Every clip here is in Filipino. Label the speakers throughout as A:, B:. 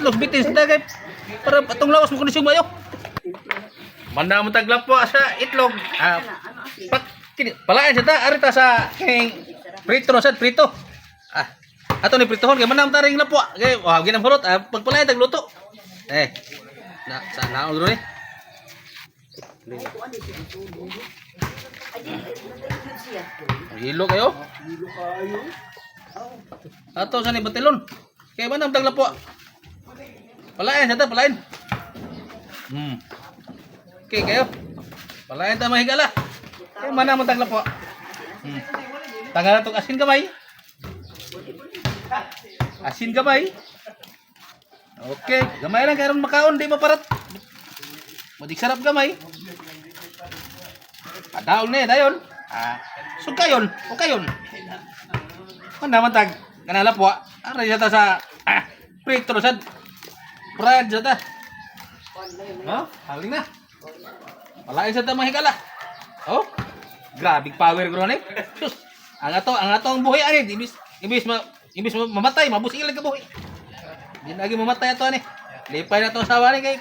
A: itlog bitin sa dagay para atong lawas mo kondisyon bayo. Manda mo taglap po sa itlog. Ah, pak kini palain sa ta arita sa king prito sad prito. Ah, ato ni pritohon kay manam taring lapo. Kay wah ginam hurot ah pagpalain tagluto. Eh. Na sa naon ni. Hilo kayo? Ato sa ni batilon. Kay manam taglapo. Palain sa ta palain. Hmm. Okay kayo. Palayan tayo mahigala. Kaya mana mo tagla po. Hmm. Tanggal na itong asin kamay. Asin kamay. Okay. Gamay lang karon makaon. Di maparat. Madik sarap gamay. Adaon na eh. Dayon. Ah. So kayon. O kayon. Ano naman tag. Kanala po. Aray sa ta sa. Ah. Prito sad. Fried sa ta. Oh, haling na. Wala isa ta mahigala. Oh. Grabe power gro ni. Sus. Ang ato, ang ato ang buhi ani, ibis ibis ma ibis ma- mamatay, mabusig lang ka buhi. Di lagi mamatay ato ani. Lipay na to sa wani kay.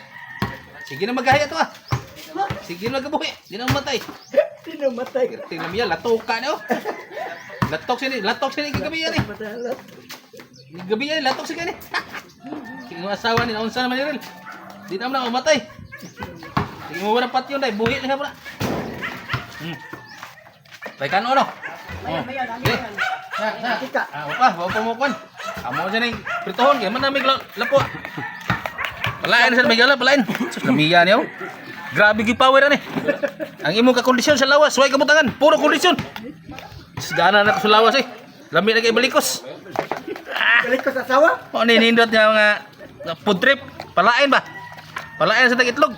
A: Sige na magahaya to ah. Sige na magabuhi, di na mamatay.
B: Sino matay?
A: Tingnan mo yan, latok ka na oh. Latok sini, latok sini kagabi yan eh. Gabi yan, latok si mo asawa ni naunsa naman ni Rel. Di na na umatay. Sige mo wala patyo dai, buhi lang na. Hmm. Baikan ano? Oh. Okay. Na.
B: Tika.
A: Ah, upa, bawa pa mo kwan. Amo sa ning pritohon kay man na mig la- lapo. Palain sa mig palain. Sus lamiya niyo. Grabe gi power ani. Ang imong ka kondisyon sa lawas, way kabutangan, puro kondisyon. Sigana na ko sa lawas eh. Lami na kay balikos.
B: Balik ko sa asawa.
A: O ninindot niya mga nga food trip. Palain ba? Palain sa tag itlog.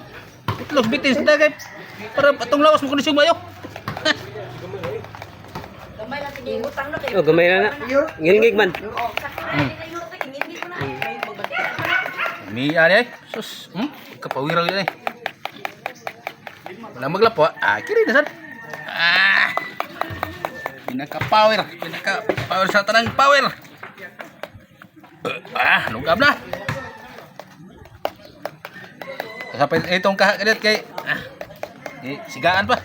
A: Itlog bitin sa dagay. Para atong lawas mo kondisyon bayo.
C: Oh, gamay na na. Ngilngig man.
A: Mi ani eh. Sus, hmm? Kapawiraw yun eh. Wala maglapo. Ah, kiri na sad. Ah. Pinaka power, pinaka power sa tanang power. Ah, lugab na. Kapag itong kahakalit kay ah, eh, sigaan pa.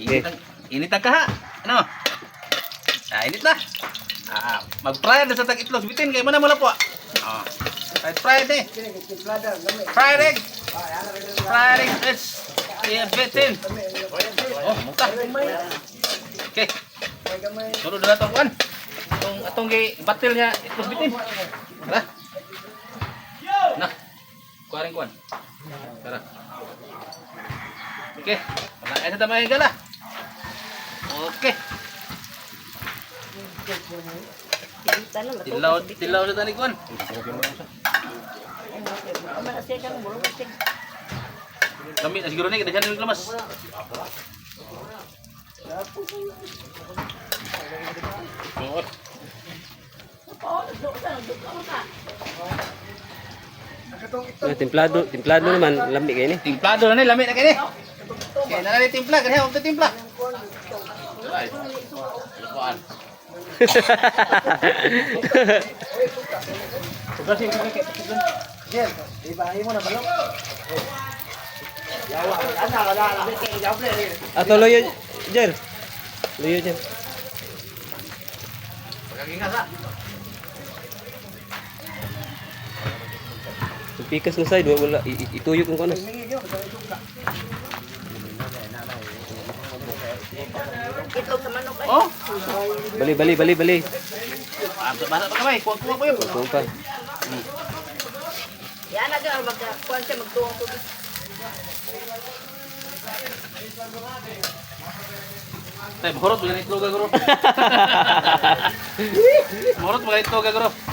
A: Init ang, init ang kaha. Ano? Ah, init na. Ah, mag-fry na sa tag itlog. Bitin kay mana mo po. Ah. Right, fried eh. Fried egg. Fried egg. It's yeah, bitin. Oh, muka. Okay. Sunod na itong kan. Itong atong gi batil niya itlog bitin. Tara. Na. Kuaring kuan. Tara. Okay. Wala ay sa tamay gala. Okay. Tilaw, tilaw sa tani kuan. Kami na siguro ni kita dyan yung lamas. Oo.
C: Ah, templado, templado naman, lamig kayo ni.
A: Timplado na ni, lamit na kini. Kaya na ni timpla, kaya huwag timpla. Ay, lukuan.
B: Jen, ibahin mo na balok. Ana wala na. Jable.
C: Ato loyo, Jer. Loyo, Jer. Pikas ng side, wala, ituyok ng kono.
A: Oh,
C: Bali, bali, bali, bali.
A: ah, basa pa kamay, kuwag kuwag po yun.
C: Kung pa.
D: Yan agad ang magkuhan siya magtuwang tubig.
A: Tay, yan itlog agro. Mahurot mo yan itlog agro.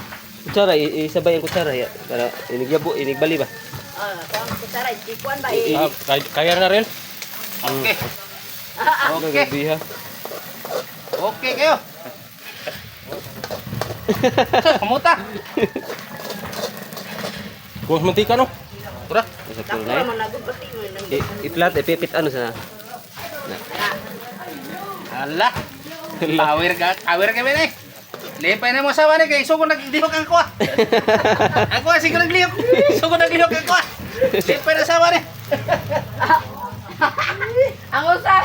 C: Kutsara, isabay ang kutsara. Ya. Para inigyabo, inigbali ba?
D: Ah, kuhan ko tara, ikuan ba
C: I-
D: eh.
C: i-
A: kaya, kaya na rin. Okay.
C: Okay.
A: Okay.
C: Gabi ha.
A: Okay kayo. Kamuta.
C: Kuha mantika no?
A: Tura.
C: Sa
D: Tapos
C: kulay.
D: naman nagod pati mo nang
C: I- Iplat, ipipit ano sa...
A: Ala. Power ka, power ka ba eh? Lipay na mo asawa ni kay sugo naglihok ang kuha. Ako sige naglihok. Sugo naglihok ang kuha. Lipay na asawa ni.
D: Ang usan.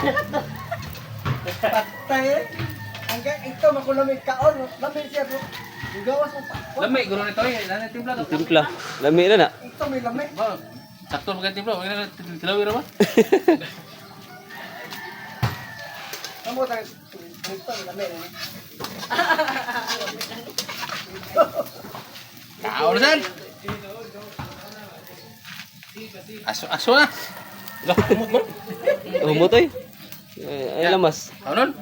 B: Patay eh. Hanggang ito, makulamig kaon. Lamig siya bro. Gawas mo pa.
A: Lami gulo nito eh. Nana timpla to.
C: Timpla. Lami na na.
B: Ito may lamig.
A: Ba, sakto maganda timpla. Na tilawi ra ba?
B: Kamu tayo. Eh.
A: Kaon san. Aso aso na. Lah, umot mo.
C: Humutoy. Ay, ay lamas.
A: Anon?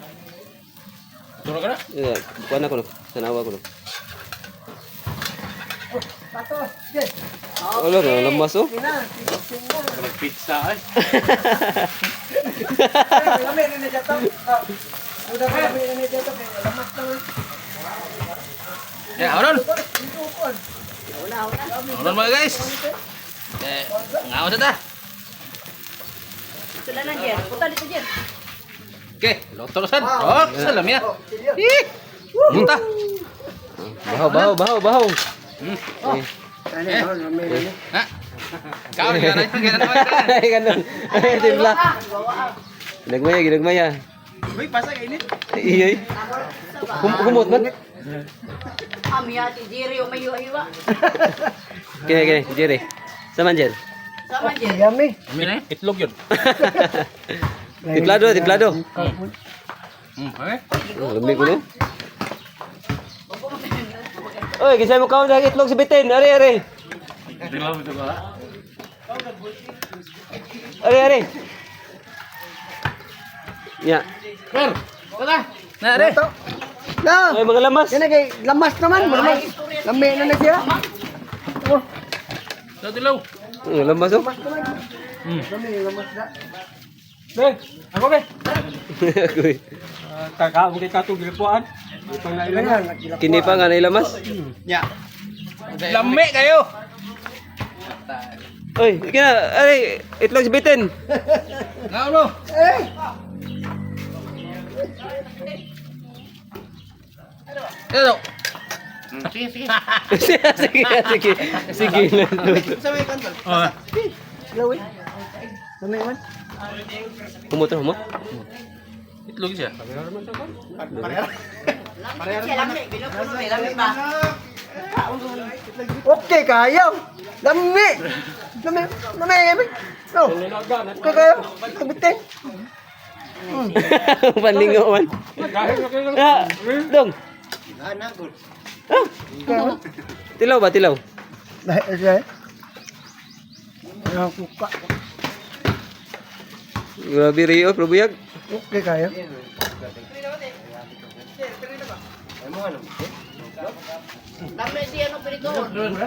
A: Turo ka na?
C: Yeah, kuha na ko no. Sanawa ko no.
B: Pato. Sige.
C: Wala na, lamas oh.
B: Sina. Sina.
A: Pizza ay.
B: Rin na na dyan to. Kaya lamas naman.
A: Ya, anon.
B: Ito po.
D: Una, una.
A: Anon mga guys. Eh, ngawas ta.
D: Sila na Jen. Punta dito Jen.
A: Okay, lotro san. Oh, salam ya.
B: Oh.
A: Ih. Muta.
C: Bahaw, bahaw, bahaw, bahaw.
A: Hmm.
B: Rin eh.
A: Ha? Kau ni kan kan kan.
C: Ay, ganun. Ay, timpla.
D: Ah, bawa ah.
C: Ginagmaya, ginagmaya.
A: Uy, pasa kay ini.
C: Iyoy. Hum humot man.
D: Kami ati Jerry yung may iwa.
C: Kini, kini, Jerry. Saman, Jer.
D: Sama Jen.
B: Yummy.
A: Amin eh. Itlog yun.
C: Tiplado, tiplado.
A: Hmm, eh.
C: Lumi ko no. Oy, kisay mo kaon dahil itlog sa bitin. Ari, ari.
A: Dilaw itu ba?
C: Ari, ari. Ya.
A: Ber. Tara. Na re.
B: Na.
C: Ay, mga lamas.
B: Yan kay lamas naman. Lamas. Lamig na na siya. Oh,
A: Sa dilaw.
C: Mga lamas oh.
B: lamas naman.
A: Hmm.
B: Lamig, lamas na.
E: Ben, ako be.
C: Agoy.
E: Kakaon kay katong gilipuan. Ipang na ilang.
B: Kailangan, nagkilap
C: Kini pa nga na lamas.
A: Ya. Lami kayo.
C: Oy, kina, ari, itlog bitin.
A: Ngao no.
B: Eh!
A: Ito. Sige, sige.
C: sige, sige. Sige.
A: Oh.
B: Lawi. Lamig man.
C: Humot, humot.
A: Itlog siya.
D: Siya, lamig. Binupuno may lamig ba?
B: Okay kayo. Lamig. Lamig. Lamig. Lamig. No. Okay kayo. Kabitin.
C: Panlingo man. Ah, dong. Ah, tilaw ba, tilaw?
B: Dahil siya eh. Ayaw kuka.
C: Grabe Rio, probuyag.
B: Okay kayo.
D: Lamig siya no perito.
B: Lamig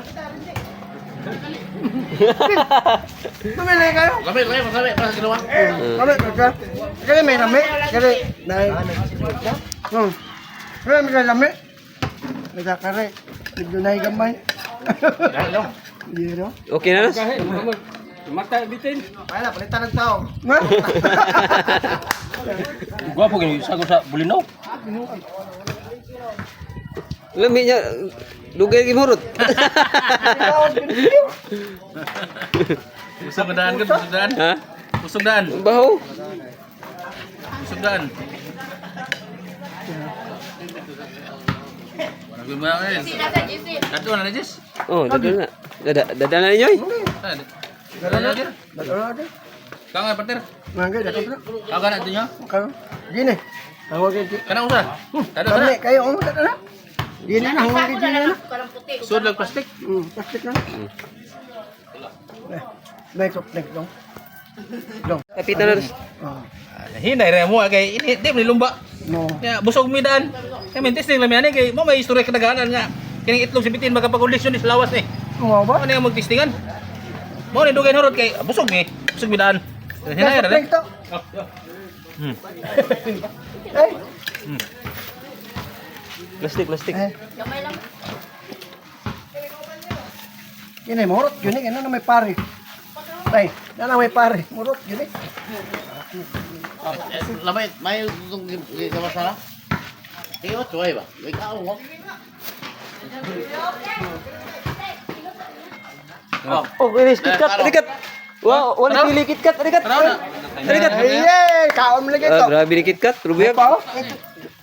B: na kayo.
A: Lami, lami, lami, para ginawa.
B: Ka. Kasi may lamig. Kasi dahil. Hmm. Kasi may lamig. Nagkakare. Nagdunay gamay. Hindi no?
C: Okay na nas?
E: Mata bitin.
B: Kaya na, palitan ng tao.
A: Gwapo gini sa sa bulinaw.
C: Lami niya, dugay gimurot.
A: Busog daan kan, busog daan.
C: ha?
A: Busog daan.
C: Bahaw?
A: Busog daan. Nagul mo na
D: Si nasa Jesse.
A: Dato na Jess.
C: Oh, dadal na. Dada, dadal na ninyo eh.
B: Dala na. Dala na.
A: Kau nga pater.
B: Mangga, dala na.
A: Kau kana itu nya.
B: Kau. Gini. Tawagin si.
A: Kana usa. Dado
B: Kami,
A: sana.
B: kayo, ano dala na? Gini na,
D: Isa
B: hawag
D: ko
B: gini
D: na
B: na.
D: lang parang puti.
A: Sud lag plastic.
B: Hmm, plastic na. Eh, May topnek dong. Dong.
C: Kapitan na.
B: Oh,
A: Hinay ra mo kay ini di ni lumba.
B: no.
A: Ya busog mi daan. Kay mintis ning lami ani kay mo may istorya kadaganan nga. Kining itlog sibitin magapagkondisyon is lawas ni.
B: Mo ba?
A: Ano nga magtistingan? Mo ni dugay horot kay ah, busog mi. Busog mi daan. Hinay
B: to.
A: Hmm.
B: Eh,
C: Plastic, plastic.
B: eh.
D: Gamay lang.
B: Gini, morot, gini, ano na may pare. Ay, na na may pare. Morot, gini.
A: Lamay may itong gawas na.
F: Iyo, tuway ba? Ikaw, wag.
C: Oh, bilis KitKat, alikat. Wow, wala pili KitKat, alikat.
A: Tara na.
C: Alikat.
B: Ay, kaon mo lagi ito.
C: grabe KitKat, rubuyak.
B: Pa, oh.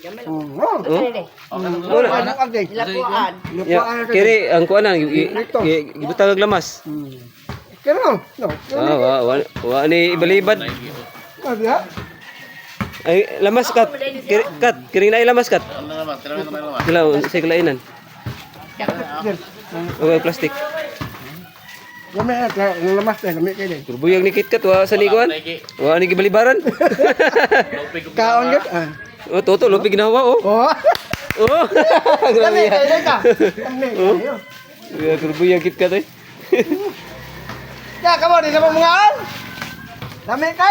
B: Oh.
C: Kiri ang kuanan, ibutang ang lamas.
B: Kano? No.
C: Ah, wa wa wa ni ibalibad.
B: Ano ya?
C: Ay, lamas kat. Kiri, kat, kiring na lamas kat.
F: Ano naman? Tira mo naman naman.
C: Kila sa kalainan. Oh, plastic.
B: Lami na, lamas na, lami kayo din.
C: Turbuyang ni KitKat wa sa nikuan. Wa ni gibalibaran.
B: Kaon ka? Ah.
C: oh, toto lupi ginawa oh.
B: Oh.
C: Oh.
B: Lami kayo ka. Lami kayo.
C: Ya, turbuyang KitKat eh.
B: Ya, kamu di sama mga Lami kayo.